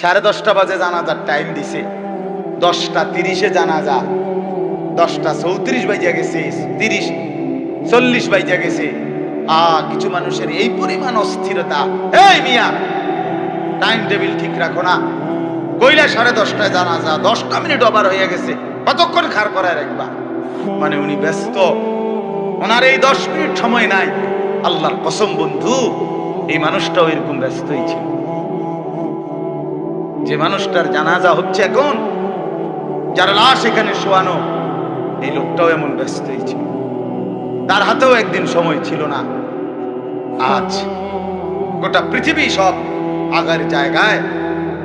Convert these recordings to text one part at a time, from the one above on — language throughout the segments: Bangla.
সাড়ে দশটা বাজে জানাজার টাইম দিছে। দশটা তিরিশে জানাজা। দশটা চৌত্রিশ বাইজা গেছে, তিরিশ, চল্লিশ বাইজা গেছে। আ, কিছু মানুষের এই পরিমাণ অস্থিরতা। এই মিয়া টাইম টেবিল ঠিক রাখো না। কইলা সাড়ে দশটায় জানাজা, দশটা মিনিট ওভার হয়ে গেছে। কতক্ষণ খার করায় রাখবা? মানে উনি ব্যস্ত। ওনার এই দশ মিনিট সময় নাই। আল্লাহর কসম বন্ধু, এই মানুষটাও এরকম ব্যস্তই ছিল। যে মানুষটার জানাজা হচ্ছে এখন, যার লাশ এখানে শোয়ানো, এই লোকটাও এমন ব্যস্তই ছিল। তার হাতেও একদিন সময় ছিল না। আজ গোটা পৃথিবী সব আগার জায়গায়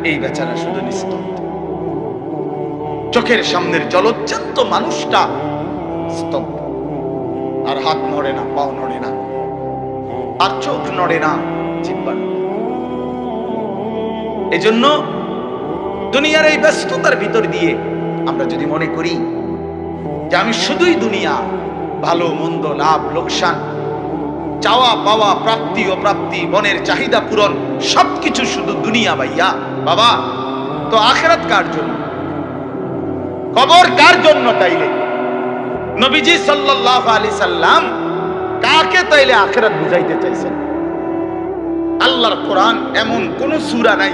এই বেচারা শুধু নিস্তব্ধ। চোখের সামনের জলজ্জান্ত মানুষটা স্তব্ধ। আর হাত নড়ে না, পাও নড়ে না, আর চোখ নড়ে না, জিব্বা। এজন্য দুনিয়ার এই ব্যস্ততার ভিতর দিয়ে আমরা যদি মনে করি যে আমি শুধুই দুনিয়া, ভালো, মন্দ, লাভ, লোকসান, চাওয়া, পাওয়া, প্রাপ্তি ও প্রাপ্তি মনের চাহিদা পূরণ, সবকিছু শুধু দুনিয়া ভাইয়া। বাবা, তো আখেরাত কার জন্য? কবর কার জন্য তাইলে? নবীজি সাল্লাল্লাহু আলাইহি সাল্লাম কাকে তাইলে আখেরাত বুঝাইতে চাইছেন? আল্লাহর কোরআন এমন কোন সূরা নাই।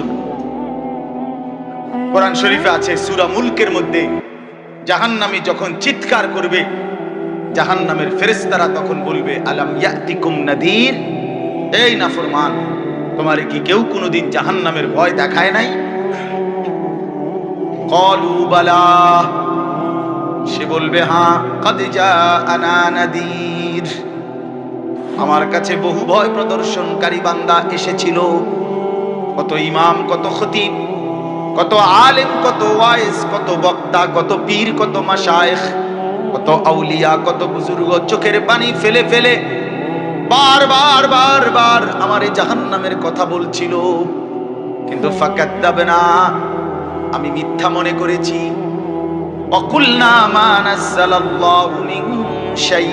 কোরআন শরীফে আছে সূরা মুলকের মধ্যে, জাহান্নামী যখন চিৎকার করবে, জাহান্নামের ফেরেশতারা তখন বলবে, আলাম ইয়াতিকুম নাদির? এই নাফরমান, তোমারে কি কেউ কোনোদিন জাহান্নামের ভয় দেখায় নাই? কলু বালা, সে বলবে হ্যাঁ কাদিজা আনা নাদির। আমার কাছে বহু ভয় প্রদর্শনকারী বান্দা এসেছিল, কত ইমাম, কত খতিব। কত আলেম, কত ওয়াইস, কত বক্তা, কত পীর, কত মাশায়েখ, কত আউলিয়া, কত বুজুর্গ, চোখের পানি ফেলে ফেলে বার বার বার বার আমার এই জাহান্নামের কথা বলছিল। কিন্তু ফাকাদ্দাবে না আমি মিথ্যা মনে করেছি। অকুলনা মা নাজ্জালাল্লাহু মিন শাই।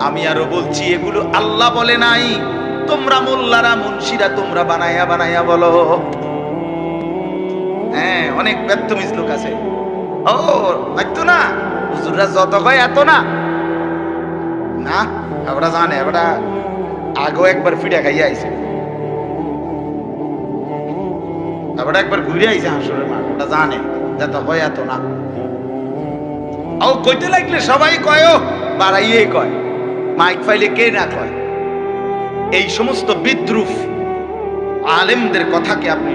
আমি আরও বলছি, এগুলো আল্লাহ বলে নাই। তোমরা মোল্লারা, মুন্সিরা তোমরা বানায়া বানায়া বলো। হ্যাঁ অনেক ব্যর্থমিজ লোক আছে। ও হয়তো না। হুজুররা যত কয় এত না। না ওরা জানে ওরা আগেও একবার ফিডা খাইয়া আইছে। ওরা একবার ঘুরে আইছে হাসুরের মাঠ, ওটা জানে যত কয় এত না। ও, কইতে লাগলে সবাই কয় বাড়াইয়ে কয়। মাইক ফাইলে কে না কয়। এই সমস্ত বিদ্রুপ আলেমদের কথাকে আপনি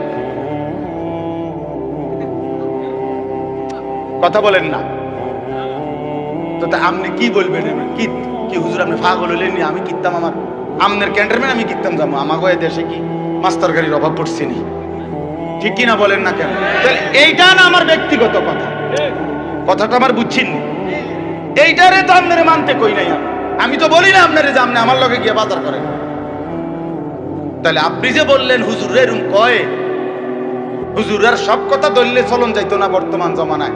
কথা বলেন না। তো আপনি কি বলবেন? কি কি হুজুর, আপনি পাগল হলেন আমি কিনতাম আমার। আমনের ক্যান্টারম্যান আমি কিনতাম যাব আমাকে দেশে কি মাস্টার গাড়ির অভাব পড়ছে নি? ঠিক কিনা বলেন না কেন? এইটা না আমার ব্যক্তিগত কথা। কথাটা আমার বুঝছেন নি? এইটারে তো আপনারে মানতে কই নাই আমি। তো বলি না আপনারে যে আপনি আমার লগে গিয়ে বাজার করেন। তাহলে আপনি যে বললেন হুজুর এরম কয়? হুজুরার সব কথা ধরলে চলন যাইতো না বর্তমান জমানায়।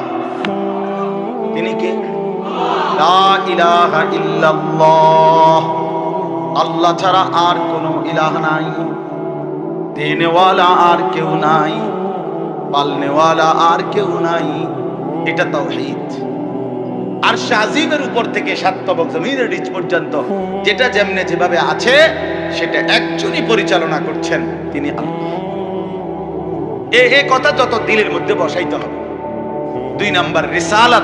তিনি কে? আল্লাহ ছাড়া আর কোনো ইলাহ নাই। দেনেওয়ালা আর কেউ নাই। পালনেওয়ালা আর কেউ নাই। এটা তাওহীদ। আর শাহিমের উপর থেকে সাতবক জমিনের নিচ পর্যন্ত যেটা যেমনে যেভাবে আছে, সেটা একজনই পরিচালনা করছেন তিনি এ কথা যত দিলের মধ্যে বসাইতে হবে। দুই নাম্বার, রিসালাত।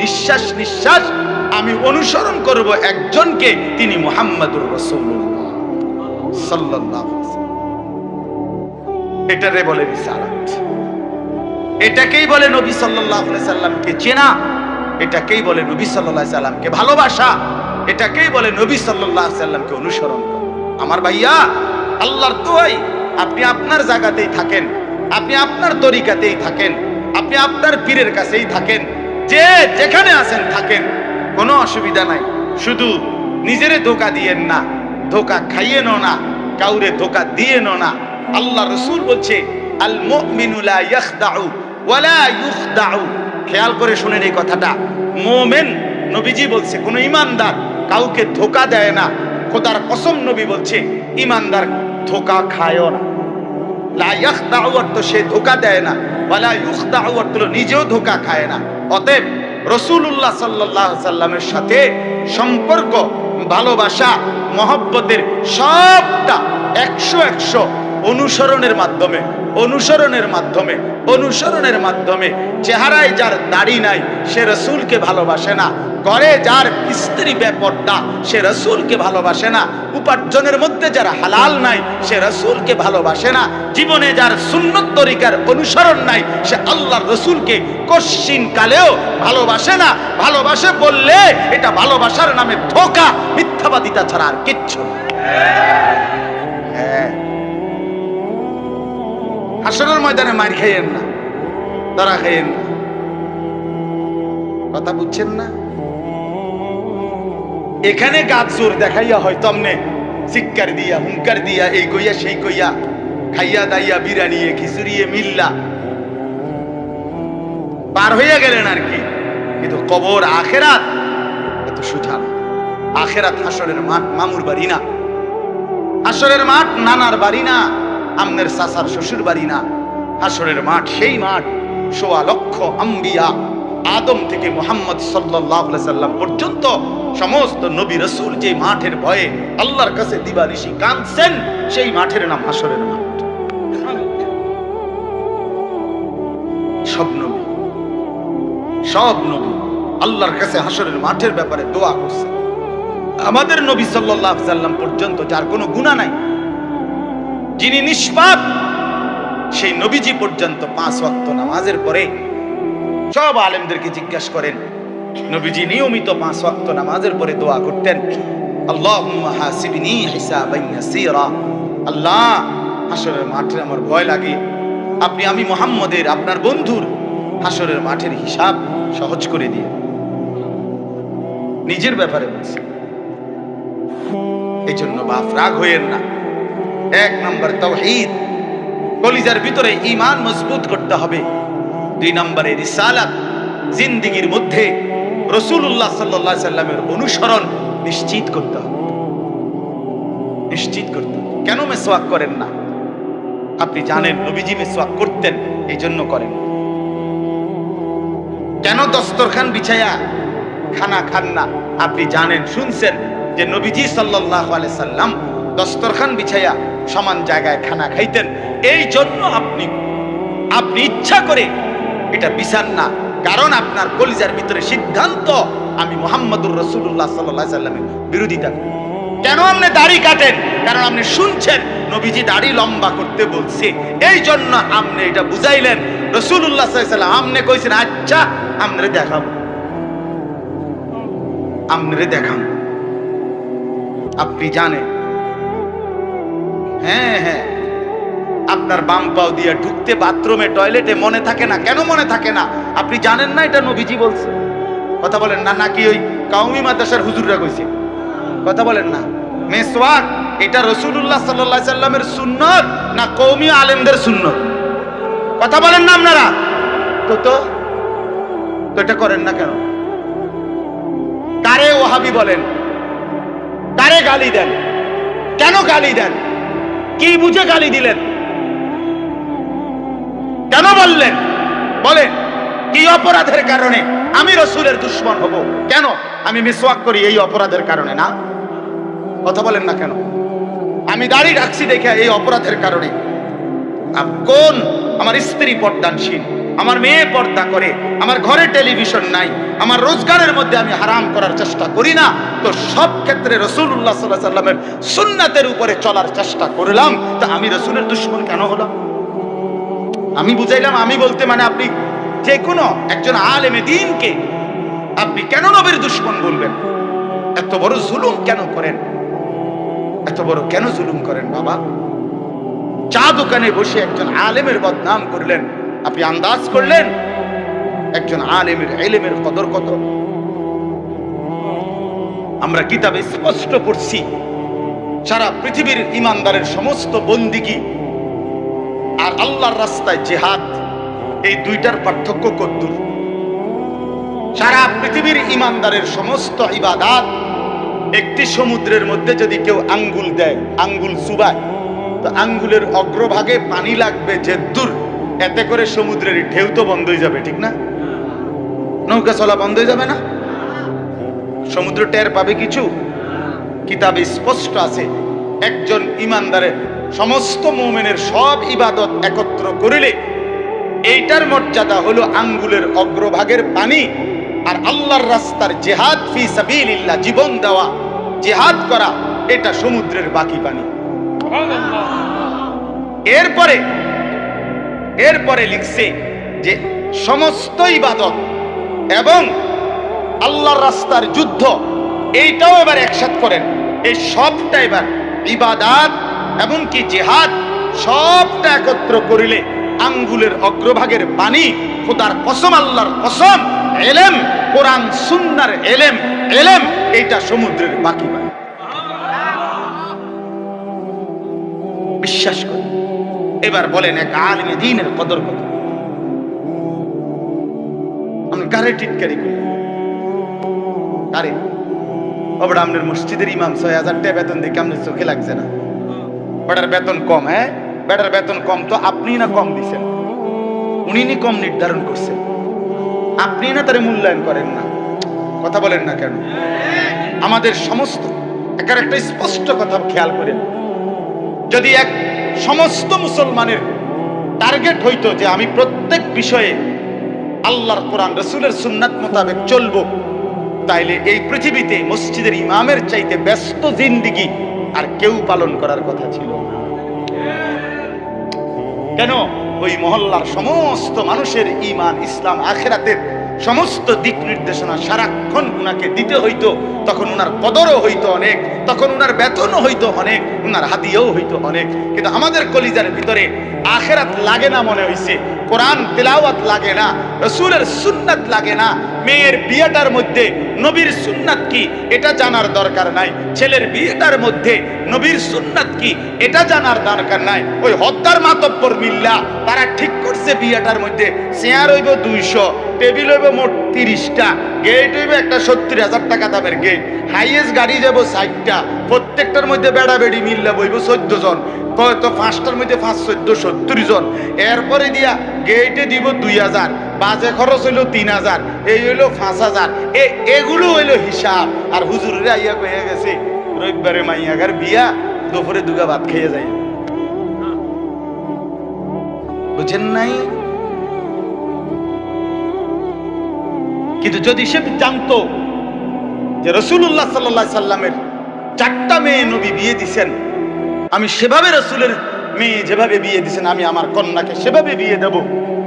নিঃশ্বাস নিঃশ্বাস আমি অনুসরণ করব একজনকে, তিনি মোহাম্মদুর রসুল্লাহ। এটারে বলে রিসালাত। এটাকেই বলে নবী আলাইহি সাল্লামকে চেনা। এটাকেই বলে নবী আলাইহি সাল্লামকে ভালোবাসা। এটাকেই বলে নবী আলাইহি সাল্লামকে অনুসরণ আমার ভাইয়া, আল্লাহর দোয়াই আপনি আপনার জায়গাতেই থাকেন। আপনি আপনার তরিকাতেই থাকেন। আপনি আপনার পীরের কাছেই থাকেন। যে যেখানে আছেন, থাকেন। কোনো অসুবিধা নাই। শুধু নিজেরে ধোকা দিয়েন না। ধোকা খাইয়েন না। কাউরে ধোকা দিয়েন না। আল্লাহ রসুল বলছে আল মুমিনু লা ইয়াখদাউ ওয়ালা ইউখদাউ। খেয়াল করে শুনেন এই কথাটা। মোমেন, নবীজি বলছে, কোন ইমানদার কাউকে ধোকা দেয় না। খোদার কসম নবী বলছে, ইমানদার ধোকা খায়ও না। লা সে ধোকা দেয় না। নিজেও ধোকা খায় না। অতএব রসুল্লাহ সাল্লাহ সাল্লামের সাথে সম্পর্ক ভালোবাসা মহব্বতের সবটা একশো একশো অনুসরণের মাধ্যমে অনুসরণের মাধ্যমে অনুসরণের মাধ্যমে। চেহারায় যার দাড়ি নাই, সে রসুলকে ভালোবাসে না। ঘরে যার স্ত্রী ব্যাপারটা সে রসুলকে ভালোবাসে না। উপার্জনের মধ্যে যার হালাল নাই, সে রসুলকে ভালোবাসে না। জীবনে যার সুন্নত তরিকার অনুসরণ নাই, সে আল্লাহর রসুলকে কশ্চিন কালেও ভালোবাসে না। ভালোবাসে বললে এটা ভালোবাসার নামে ধোকা, মিথ্যাবাদিতা ছাড়া আর কিচ্ছু হাসরের ময়দানে মার খাইয়েন না তারা খাইয়েন না। কথা বুঝছেন না? এখানে গাছ জোর দেখাইয়া হয়তো আমনে চিৎকার দিয়া, হুঙ্কার দিয়া, এই কইয়া, সেই কইয়া, খাইয়া দাইয়া বিরানিয়ে খিচুড়িয়ে মিল্লা। পার হইয়া গেলেন আর কি। কিন্তু কবর আখেরাত এত সুঠা না আখেরাত হাসরের মাঠ মামুর বাড়ি না। হাসরের মাঠ, নানার বাড়ি না। আমনের সাসার শ্বশুর বাড়ি না। হাসরের মাঠ, সেই মাঠ, সোয়া লক্ষ আম্বিয়া আদম থেকে মোহাম্মদ সাল্লাহ সাল্লাম পর্যন্ত সমস্ত নবী রসুল যে মাঠের ভয়ে আল্লাহর কাছে দিবানিশি কাঁদছেন, সেই মাঠের নাম হাসরের মাঠ। সব নবী সব নবী আল্লাহর কাছে হাসরের মাঠের ব্যাপারে দোয়া করছে আমাদের নবী আলাইহি সাল্লাম পর্যন্ত যার কোনো গুনাহ নাই যিনি নিষ্পাপ, সেই নবীজি পর্যন্ত পাঁচ ওয়াক্ত নামাজের পরে সব আলেমদেরকে জিজ্ঞাসা করেন, নবীজি নিয়মিত পাঁচ ওয়াক্ত নামাজের পরে দোয়া করতেন, আল্লাহুম্মা আল্লাহ হাসরের মাঠে আমার ভয় লাগে। আপনি আমি মোহাম্মদের, আপনার বন্ধুর হাসরের মাঠের হিসাব সহজ করে দিয়ে নিজের ব্যাপারে বলছি। এই জন্য বাপ রাগ হইয়েন না। এক নম্বর তাওহীদ কলিজার ভিতরে ইমান মজবুত করতে হবে। দুই নম্বরে রিসালাত, জিন্দিগির মধ্যে রসুল্লাহ সাল্লাহ সাল্লামের অনুসরণ নিশ্চিত করতে হবে। নিশ্চিত করতে কেন মেসোয়াক করেন না? আপনি জানেন নবীজি মেসোয়াক করতেন এই জন্য করেন। কেন দস্তরখান বিছায়া খানা খান না? আপনি জানেন, শুনছেন যে নবীজি সাল্লাহ আলাই সাল্লাম দস্তরখান বিছাইয়া সমান জায়গায় খানা খাইতেন। এই জন্য আপনি আপনি ইচ্ছা করে এটা বিছান না। কারণ আপনার কলিজার ভিতরে সিদ্ধান্ত আমি মোহাম্মদুর রসুল্লাহ সাল্লাহ সাল্লামের বিরোধিতা করি। কেন আপনি দাড়ি কাটেন? কারণ আপনি শুনছেন নবীজি দাড়ি লম্বা করতে বলছে। এই জন্য আপনি এটা বুঝাইলেন। রসুল্লাহ সাল্লাম আপনি কইছেন আচ্ছা আমনে দেখাবো আমনে দেখান আপনি জানেন হ্যাঁ হ্যাঁ। আপনার বাম পাও দিয়ে ঢুকতে বাথরুমে, টয়লেটে মনে থাকে না? কেন মনে থাকে না? আপনি জানেন না এটা নবীজি বলছে? কথা বলেন না, নাকি ওই কাউমি মাদ্রাসার হুজুররা কইছে? কথা বলেন না। মেসওয়াক, এটা রসুল্লাহ সাল্লাহ সাল্লামের সুন্নত না কৌমি আলেমদের সুন্নত? কথা বলেন না আপনারা। তো তো তো এটা করেন না কেন? কারে ওহাবি বলেন? কারে গালি দেন? কেন গালি দেন? কি বুঝে গালি দিলেন? কেন বললেন? বলেন কি অপরাধের কারণে আমি রসুলের দুশ্মন হব। কেন? আমি মিসওয়াক করি এই অপরাধের কারণে না? কথা বলেন না কেন? আমি দাড়ি রাখছি দেখে এই অপরাধের কারণে। কোন? আমার স্ত্রী পর্দানশীল। আমার মেয়ে পর্দা করে। আমার ঘরে টেলিভিশন নাই। আমার রোজগারের মধ্যে আমি হারাম করার চেষ্টা করি না। তো সব ক্ষেত্রে রসুল্লাহ সাল্লাহ সাল্লামের সুন্নাতের উপরে চলার চেষ্টা করলাম। তা আমি রসুলের দুশ্মন কেন হলাম? আমি বুঝাইলাম, আমি বলতে মানে আপনি যে কোনো একজন আলেমে দিনকে আপনি কেন নবীর দুশ্মন বলবেন? এত বড় জুলুম কেন করেন? এত বড় কেন জুলুম করেন বাবা? চা দোকানে বসে একজন আলেমের বদনাম করলেন। আপনি আন্দাজ করলেন একজন আলেমের এলেমের কদর কত? আমরা কিতাবে স্পষ্ট পড়ছি, সারা পৃথিবীর ইমানদারের সমস্ত বন্দিগি আর আল্লাহর রাস্তায় জেহাদ, এই দুইটার পার্থক্য কদ্দুর। সারা পৃথিবীর ইমানদারের সমস্ত ইবাদাত একটি সমুদ্রের মধ্যে যদি কেউ আঙ্গুল দেয়, আঙ্গুল চুবায়, তো আঙ্গুলের অগ্রভাগে পানি লাগবে যে দূর, এতে করে সমুদ্রের ঢেউ তো বন্ধ হয়ে যাবে, ঠিক না? নৌকা চলা বন্ধ হয়ে যাবে না? সমুদ্র টের পাবে কিছু? কিতাবে স্পষ্ট আছে, একজন ইমানদারের সমস্ত মোমেনের সব ইবাদত একত্র করিলে এইটার মর্যাদা হলো আঙ্গুলের অগ্রভাগের পানি আর আল্লাহর রাস্তার জেহাদ ফি সাবিলিল্লাহ, জীবন দেওয়া, জেহাদ করা, এটা সমুদ্রের বাকি পানি। এরপরে এরপরে লিখছে যে সমস্ত ইবাদত এবং আল্লাহর রাস্তার যুদ্ধ, এইটাও এবার একসাথ করেন। এই সবটা এবার ইবাদাত এমনকি জেহাদ, সবটা একত্র করিলে আঙ্গুলের অগ্রভাগের পানি খোদার কসম, আল্লাহর কসম, এলেম, কোরআন, সুন্নার এলেম এলেম, এইটা সমুদ্রের বাকি পানি বিশ্বাস করি এবার বলেন, এক আলমে দিনের কদর কত? আমি কারে টিটকারি করি কারে? ওবার আপনার মসজিদের ইমাম ছয় হাজার টাকা বেতন দেখে আপনার চোখে লাগছে না? বেটার বেতন কম হ্যাঁ? বেটার বেতন কম তো আপনি না কম দিছেন। উনি নি কম নির্ধারণ করছেন। আপনি না তারে মূল্যায়ন করেন না। কথা বলেন না কেন? আমাদের সমস্ত, একার একটা স্পষ্ট কথা খেয়াল করেন। যদি এক সমস্ত মুসলমানের টার্গেট হইতো যে আমি প্রত্যেক বিষয়ে আল্লাহর কোরআন, রসুলের সুন্নাত মোতাবেক চলবো। তাইলে এই পৃথিবীতে মসজিদের ইমামের চাইতে ব্যস্ত জিন্দিগি আর কেউ পালন করার কথা ছিল কেন? ওই মহল্লার সমস্ত মানুষের ইমান ইসলাম, আখেরাতের সমস্ত দিক নির্দেশনা সারাক্ষণ উনাকে দিতে হইতো, তখন উনার কদরও হইতো অনেক, তখন উনার বেতনও হইতো অনেক, উনার হাদিয়াও হইতো অনেক। কিন্তু আমাদের কলিজার ভিতরে আখেরাত লাগে না মনে হইছে কোরআন তেলাওয়াত লাগে না, রসুলের সুন্নাত লাগে না, মেয়ের বিয়েটার মধ্যে নবীর সুন্নাত কি, এটা জানার দরকার নাই। ছেলের বিয়েটার মধ্যে নবীর সুন্নাত কি, এটা জানার দরকার নাই। ওই হত্যার মাতব্বর মিল্লা, তারা ঠিক করছে বিয়েটার মধ্যে। চেয়ার হইব দুইশো, টেবিল হইব মোট তিরিশটা, গেট হইব একটা সত্তর হাজার টাকা দামের গেট। হাইয়েস্ট গাড়ি যাব ষাটটা। প্রত্যেকটার মধ্যে বেড়া বেড়ি মিল্লা বইব চোদ্দ জন তো পাঁচটার মধ্যে পাঁচ, চোদ্দ সত্তর জন এরপরে দিয়া গেটে দিব দুই হাজার। বাজে খরচ হইল তিন হাজার। এই হইল পাঁচ হাজার। এ, এগুলো হইল হিসাব। আর হুজুরে আইয়া কয়ে গেছে, রবিবারে মাইয়াগার বিয়া, দুপুরে দুগা ভাত খেয়ে যায় বুঝেন নাই? কিন্তু যদি সে জানতো যে রসুল্লাহ সাল্লাহ সাল্লামের চারটা মেয়ে নবী বিয়ে দিছেন, আমি সেভাবে রসুলের মেয়ে যেভাবে বিয়ে দিছেন, আমি আমার কন্যাকে সেভাবে বিয়ে দেব,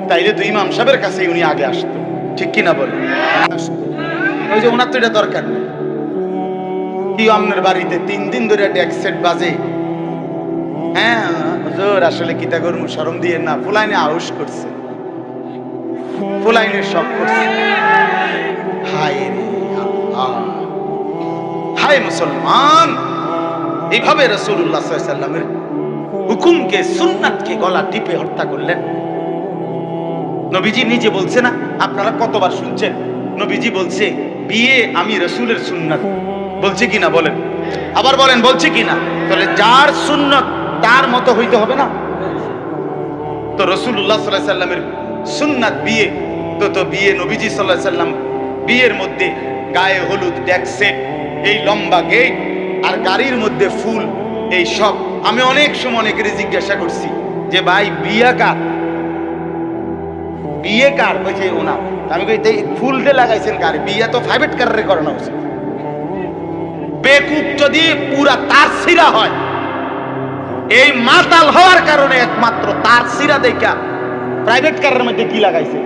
তাইলে তো ইমাম সাহেবের কাছে উনি আগে আসতো। ঠিক কিনা বলে। ওই যে ওনার তো এটা দরকার নেই। কি আপনার বাড়িতে তিন দিন ধরে একটা সেট বাজে? হ্যাঁ হুজুর, আসলে কিতা করব শরম দিয়ে না, ফুলাইনে আউস করছে। ফুলাইনে সব করছে। হায় রে। হায় মুসলমান, এইভাবে রসুল্লাহ সাল্লামের হুকুমকে, সুন্নাতকে গলা টিপে হত্যা করলেন। নবীজি নিজে বলছে না, আপনারা কতবার শুনছেন? নবীজি বলছে, বিয়ে আমি রসুলের সুন্নাত। বলছে কিনা বলেন। আবার বলেন, বলছে কিনা? তাহলে যার সুন্নত, তার মতো হইতে হবে না? তো রসুল্লাহ সাল্লাহ সাল্লামের সুন্নাত বিয়ে, তো তো বিয়ে নবীজি সাল্লাহ সাল্লাম, বিয়ের মধ্যে গায়ে হলুদ ডেক সেট এই লম্বা গেট আর গাড়ির মধ্যে ফুল, এই সব। আমি অনেক সময় অনেকের জিজ্ঞাসা করছি যে, ভাই, বিয়া কার? বিয়ে কার? কইছে ওনা আমি কই ফুল দিয়ে লাগাইছেন কার? বিয়ে তো প্রাইভেট কারে করানো উচিত বেকুব যদি পুরা তার সিরা হয়, এই মাতাল হওয়ার কারণে একমাত্র তার সিরা দেখা প্রাইভেট কারের মধ্যে কি লাগাইছে?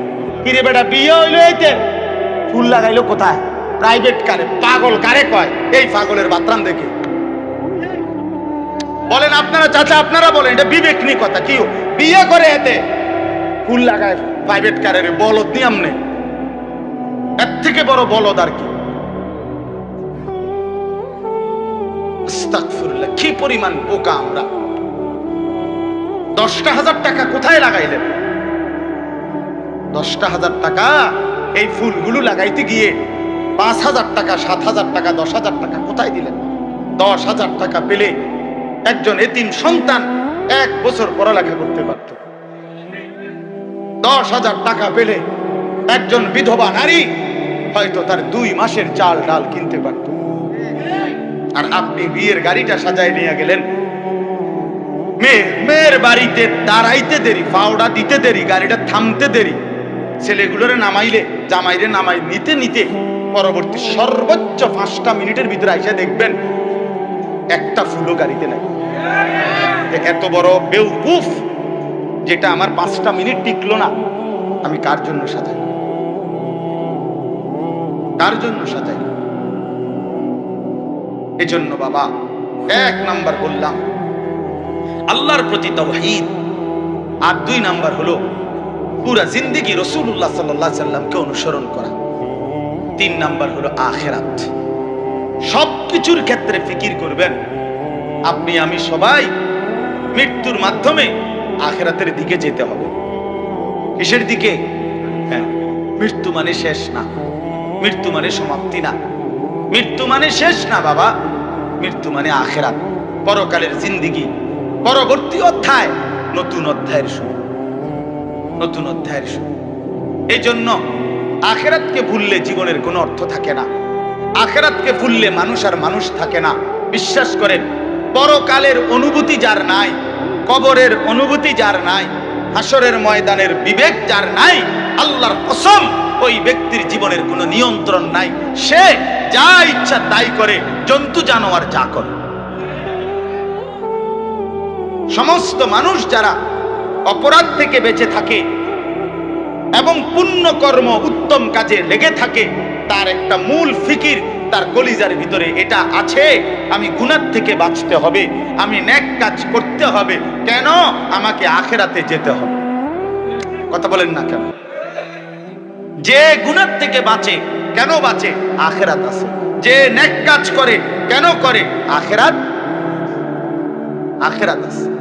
কিরে বেটা, বিয়ে হইল এইতে। ফুল লাগাইলো কোথায়? প্রাইভেট কারে, পাগল কারে কয়? এই পাগলের বাতরাম দেখে। বলেন, আপনারা চাচা, আপনারা বলেন, এটা বিবেক নিয়ে কথা, কি বিয়ে করে এতে। ফুল লাগায় প্রাইভেট কারের বলদ নিয়ে আমনে। এর থেকে বড় বলদ আর কি। কি পরিমাণ বোকা আমরা। দশটা হাজার টাকা কোথায় লাগাইলেন? দশটা হাজার টাকা এই ফুলগুলো লাগাইতে গিয়ে পাঁচ হাজার টাকা, সাত হাজার টাকা, দশ হাজার টাকা কোথায় দিলেন? দশ হাজার টাকা পেলে একজন এতিম সন্তান এক বছর পড়ালেখা করতে পারত। দশ হাজার টাকা পেলে একজন বিধবা নারী হয়তো তার দুই মাসের চাল ডাল কিনতে পারত। আর আপনি বিয়ের গাড়িটা সাজায় নিয়ে গেলেন। মেয়ে, মেয়ের বাড়িতে দাঁড়াইতে দেরি পাওড়া দিতে দেরি, গাড়িটা থামতে দেরি। ছেলেগুলোরে নামাইলে, জামাইরে নামাই, নিতে নিতে পরবর্তী সর্বোচ্চ পাঁচটা মিনিটের ভিতরে আইসা দেখবেন একটা ফুলও গাড়িতে নাই। এত বড় বেউকুফ যেটা আমার পাঁচটা মিনিট টিকলো না, আমি কার জন্য সাজাই কার জন্য সাজাই এজন্য বাবা, এক নাম্বার বললাম, আল্লাহর প্রতি তৌহিদ আর দুই নাম্বার হলো, পুরা জিন্দিগি রসুল্লাহ সাল্লাহ সাল্লামকে অনুসরণ করা। তিন নাম্বার হলো আখেরাত। সব কিছুর ক্ষেত্রে ফিকির করবেন, আপনি, আমি সবাই মৃত্যুর মাধ্যমে আখেরাতের দিকে যেতে হবে। কিসের দিকে? হ্যাঁ মৃত্যু মানে শেষ না, মৃত্যু মানে সমাপ্তি না। মৃত্যু মানে শেষ না, বাবা। মৃত্যু মানে আখেরাত, পরকালের জিন্দিগি। পরবর্তী অধ্যায়, নতুন অধ্যায়ের শুরু। নতুন অধ্যায়ের শুরু। এই জন্য আখেরাতকে ভুললে জীবনের কোনো অর্থ থাকে না। আখেরাতকে ভুললে মানুষ আর মানুষ থাকে না। বিশ্বাস করেন, পরকালের অনুভূতি যার নাই, কবরের অনুভূতি যার নাই, হাসরের ময়দানের বিবেক যার নাই, আল্লাহর কসম ওই ব্যক্তির জীবনের কোনো নিয়ন্ত্রণ নাই। সে যা ইচ্ছা তাই করে, জন্তু জানোয়ার যা করে। সমস্ত মানুষ যারা অপরাধ থেকে বেঁচে থাকে এবং পুণ্য কর্ম উত্তম কাজে লেগে থাকে, তার একটা মূল ফিকির তার কলিজার ভিতরে এটা আছে। আমি গুনার থেকে বাঁচতে হবে, আমি ন্যাক কাজ করতে হবে, কেন আমাকে আখেরাতে যেতে হবে? কথা বলেন না কেন? যে গুনার থেকে বাঁচে, কেন বাঁচে? আখেরাত আছে। যে ন্যাক কাজ করে, কেন করে? আখেরাত আখেরাত আছে।